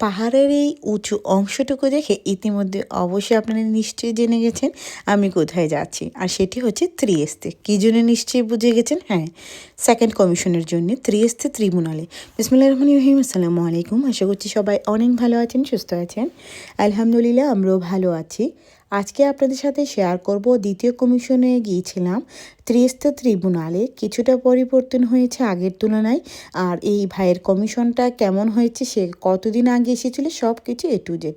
পাহাড়ের এই উঁচু অংশটুকু দেখে ইতিমধ্যে অবশ্যই আপনারা নিশ্চয়ই জেনে গেছেন আমি কোথায় যাচ্ছি। আর সেটি হচ্ছে ত্রিয়েস্তে কী জন্য নিশ্চয়ই বুঝে গেছেন? হ্যাঁ সেকেন্ড কমিশনের জন্য ত্রিয়েস্তে ত্রিমুনালে। বিসমুল্লাহ রহমান রহিম, আসসালামু আলাইকুম। আশা করছি সবাই অনেক ভালো আছেন, সুস্থ আছেন। আলহামদুলিল্লাহ, আমরাও ভালো আছি। আজকে আপনাদের সাথে শেয়ার করব দ্বিতীয় কমিশনে গিয়েছিলাম ত্রিস্ত ট্রিব্যুনালে কিছুটা পরিবর্তন হয়েছে আগের তুলনায়, আর এই ভাইয়ের কমিশনটা কেমন হয়েছে, সে কতদিন আগে এসেছিল সব কিছু এ টু জেড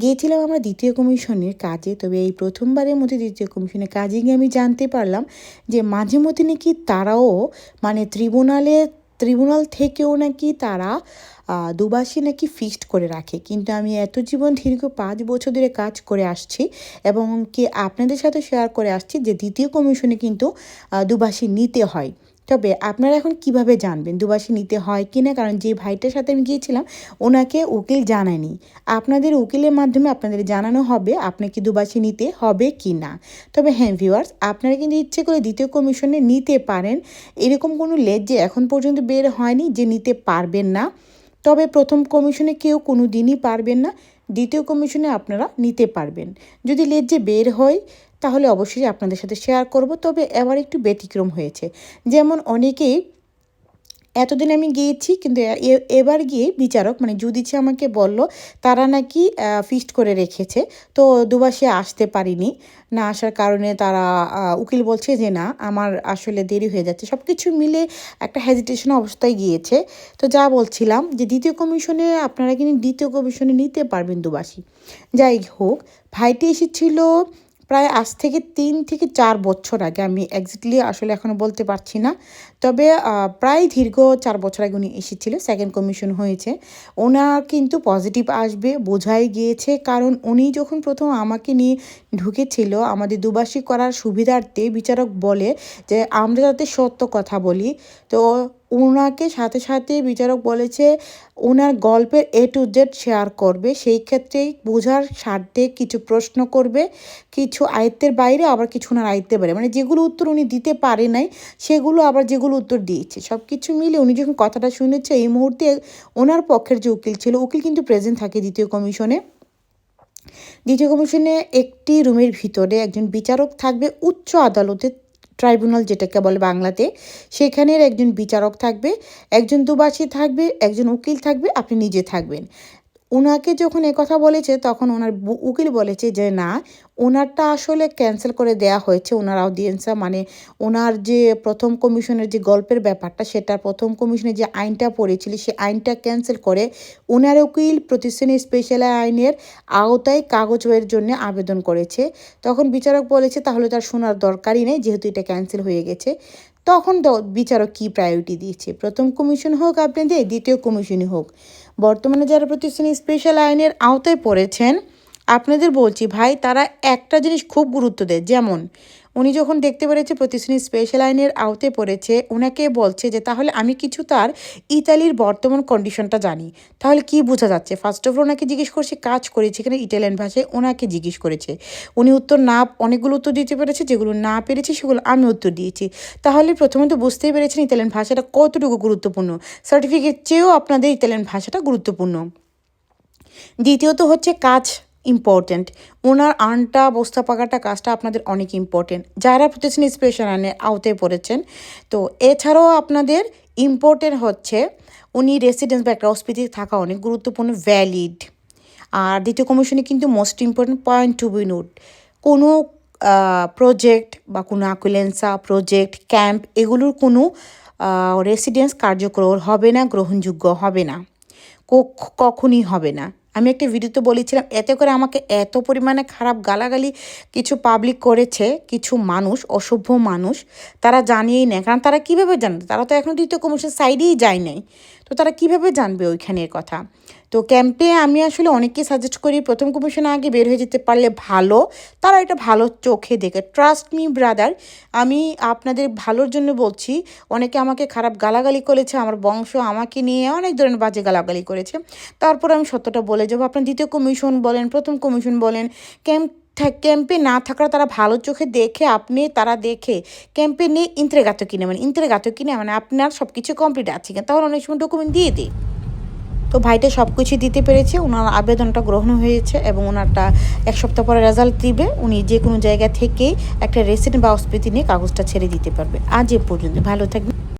গিয়েছিলাম আমরা দ্বিতীয় কমিশনের কাজে, তবে এই প্রথমবারের মধ্যে দ্বিতীয় কমিশনের কাজে গিয়ে আমি জানতে পারলাম যে মাঝে মধ্যে নাকি তারাও মানে ট্রিব্যুনালে ট্রিব্যুনাল থেকেও নাকি তারা দুবাসী নাকি ফিক্সড করে রাখে। কিন্তু আমি এত জীবন দীর্ঘ পাঁচ বছর ধরে কাজ করে আসছি এবং কি আপনাদের সাথে শেয়ার করে আসছি যে দ্বিতীয় কমিশনে কিন্তু দুবাসী নিতে হয়। তবে আপনারা এখন কীভাবে জানবেন? দুবাসী নিতে হয় কি না? কারণ যে ভাইটার সাথে আমি গিয়েছিলাম, ওনাকে উকিল জানায়নি। আপনাদের উকিলের মাধ্যমে আপনাদের জানানো হবে আপনাকে দুবাসী নিতে হবে কি না। তবে হ্যাঁ ভিউয়ার্স আপনারা কিন্তু ইচ্ছে করে দ্বিতীয় কমিশনে নিতে পারেন। এরকম কোনো লেজ যে এখন পর্যন্ত বের হয়নি যে নিতে পারবেন না। তবে প্রথম কমিশনে কেউ কোনো দিনই পারবেন না, দ্বিতীয় কমিশনে আপনারা নিতে পারবেন। যদি লেজ যে বের হয় তাহলে অবশ্যই আপনাদের সাথে শেয়ার করব। তবে এবার একটু ব্যতিক্রম হয়েছে। যেমন অনেকেই, এতদিন আমি গিয়েছি, কিন্তু এবার গিয়ে বিচারক মানে যুদিছে আমাকে বলল, তারা নাকি ফিস্ট করে রেখেছে। তো দুবাসে আসতে পারিনি। না আসার কারণে তারা উকিল বলছে যে, না, আমার আসলে দেরি হয়ে যাচ্ছে। সব কিছু মিলে একটা হেজিটেশন অবস্থায় গিয়েছে। তো যা বলছিলাম যে, দ্বিতীয় কমিশনে আপনারা কিন্তু দ্বিতীয় কমিশনে নিতে পারবেন দুবাসী যাই হোক, ভাইটি এসেছিল প্রায় আজ থেকে তিন থেকে চার বছর আগে আমি একজ্যাক্টলি আসলে এখনও বলতে পারছি না। তবে প্রায় দীর্ঘ চার বছর আগে উনি এসেছিল সেকেন্ড কমিশন হয়েছে। ওনার কিন্তু পজিটিভ আসবে, বোঝাই গিয়েছে। কারণ উনি যখন প্রথম আমাকে নিয়ে ঢুকেছিল, আমাদের দুবাসী করার সুবিধার্থে বিচারক বলে যে, আমরা যাতে সত্য কথা বলি, তো ওনাকে সাথে সাথে বিচারক বলেছে ওনার গল্পের এ টু জেড শেয়ার করবে, সেই ক্ষেত্রেই বোঝার স্বার্থে কিছু প্রশ্ন করবে, কিছু আয়ত্তের বাইরে আবার কিছু ওনার আয়ত্তের বাইরে। মানে যেগুলো উত্তর উনি দিতে পারে নাই, সেগুলো আবার যেগুলো উত্তর দিয়েছে। সব কিছু মিলে উনি যখন কথাটা শুনেছে, এই মুহূর্তে ওনার পক্ষের যে উকিল ছিল, উকিল কিন্তু প্রেজেন্ট থাকে দ্বিতীয় কমিশনে। দ্বিতীয় কমিশনে একটি রুমের ভিতরে একজন বিচারক থাকবে, উচ্চ আদালতের ট্রাইব্যুনাল যেটাকে বলে বাংলাতে, সেখানের একজন বিচারক থাকবে, একজন দুবাসী থাকবে, একজন উকিল থাকবে, আপনি নিজে থাকবেন। ওনাকে যখন কথা বলেছে, তখন ওনার উকিল বলেছে যে, না ওনারটা আসলে ক্যান্সেল করে দেয়া হয়েছে ওনার অডিয়েন্সরা মানে ওনার যে প্রথম কমিশনের যে গল্পের ব্যাপারটা, সেটা প্রথম কমিশনে যে আইনটা পড়েছিল সেই আইনটা ক্যান্সেল করে ওনার উকিল প্রতিষ্ঠানে স্পেশাল আইনের আওতায় কাগজ বইয়ের জন্য আবেদন করেছে। তখন বিচারক বলেছে, তাহলে তার শোনার দরকারই নেই, যেহেতু এটা ক্যান্সেল হয়ে গেছে। তখন বিচারক কী প্রায়োরিটি দিয়েছে? প্রথম কমিশন হোক আপনাদের দ্বিতীয় কমিশনই হোক। বর্তমানে যারা প্রতিষ্ঠানে স্পেশাল আইনের আওতায় পড়েছেন আপনাদের বলছি, ভাই, তারা একটা জিনিস খুব গুরুত্ব দেয়। যেমন, উনি যখন দেখতে পেরেছে প্রতিষ্ঠানী স্পেশাল আইনের আওতে পড়েছে ওনাকে বলছে যে, তাহলে আমি কিছু তার ইতালির বর্তমান কন্ডিশনটা জানি। তাহলে কি বোঝা যাচ্ছে? ফার্স্ট অফ অল ওনাকে জিজ্ঞেস করছে, কাজ করেছে এখানে ইটালিয়ান ভাষায় ওনাকে জিজ্ঞেস করেছে। উনি উত্তর না, অনেকগুলো উত্তর দিতে পেরেছে, যেগুলো না পেরেছে, সেগুলো আমি উত্তর দিয়েছি। তাহলে প্রথমত বুঝতেই পেরেছেন ইতালিয়ান ভাষাটা কতটুকু গুরুত্বপূর্ণ। সার্টিফিকেট চেয়েও আপনাদের ইতালিয়ান ভাষাটা গুরুত্বপূর্ণ। দ্বিতীয়ত হচ্ছে কাজ। ইম্পর্ট্যান্ট ওনার আনটা, বস্তা পাকাটা কাজটা আপনাদের অনেক ইম্পর্টেন্ট যারা প্রতিষ্ঠান স্পেশাল আইনের আওতায় পড়েছেন, তো এছাড়াও আপনাদের ইম্পর্টেন্ট হচ্ছে উনি রেসিডেন্স বা একটা হসপিটালে থাকা অনেক গুরুত্বপূর্ণ ভ্যালিড আর দ্বিতীয় কমিশনে কিন্তু most important point to be note কোনো প্রজেক্ট বা কোনো আকুলেন্সা প্রজেক্ট ক্যাম্প এগুলোর কোনো রেসিডেন্স কার্যকর হবে না, গ্রহণযোগ্য হবে না। কখনই হবে না। আমি একটা ভিডিওতে বলেছিলাম, এতে করে আমাকে এত পরিমাণে খারাপ গালাগালি কিছু পাবলিক করেছে, কিছু মানুষ, অসভ্য মানুষ, তারা জানিয়েই নেয়। কারণ তারা কীভাবে জানবে? তারা তো এখন দ্বিতীয় কমিশন সাইডেই যায় নাই। তো তারা কীভাবে জানবে ওইখানের কথা? তো ক্যাম্পে আমি আসলে অনেককে সাজেস্ট করি প্রথম কমিশনে আগে বের হয়ে যেতে পারলে ভালো। তারা এটা ভালো চোখে দেখে। ট্রাস্ট মি ব্রাদার আমি আপনাদের ভালোর জন্য বলছি। অনেকে আমাকে খারাপ গালাগালি করেছে, আমার বংশ আমাকে নিয়ে অনেক ধরনের বাজে গালাগালি করেছে। তারপর আমি সত্যটা বলে যাব। আপনার দ্বিতীয় কমিশন বলেন, প্রথম কমিশন বলেন ক্যাম্প ক্যাম্পে না থাকার তারা ভালো চোখে দেখে, আপনি তারা দেখে ক্যাম্পে নিয়ে ইন্ত্রে গাতো কিনে মানে ইন্ত্রে গাতো কিনে মানে আপনার সব কিছু কমপ্লিট আছে। তাহলে অনেক সময় ডকুমেন্ট দিয়ে দিই। তো ভাইটা সব কিছু দিতে পেরেছে, ওনার আবেদনটা গ্রহণ হয়েছে এবং ওনারটা এক সপ্তাহ পরে রেজাল্ট দিবে। উনি যে কোনো জায়গা থেকে একটা রেসিডেন্ট বা অস্পিতি নিয়ে কাগজটা ছেড়ে দিতে পারবে। আজ এ পর্যন্ত। ভালো থাকবেন।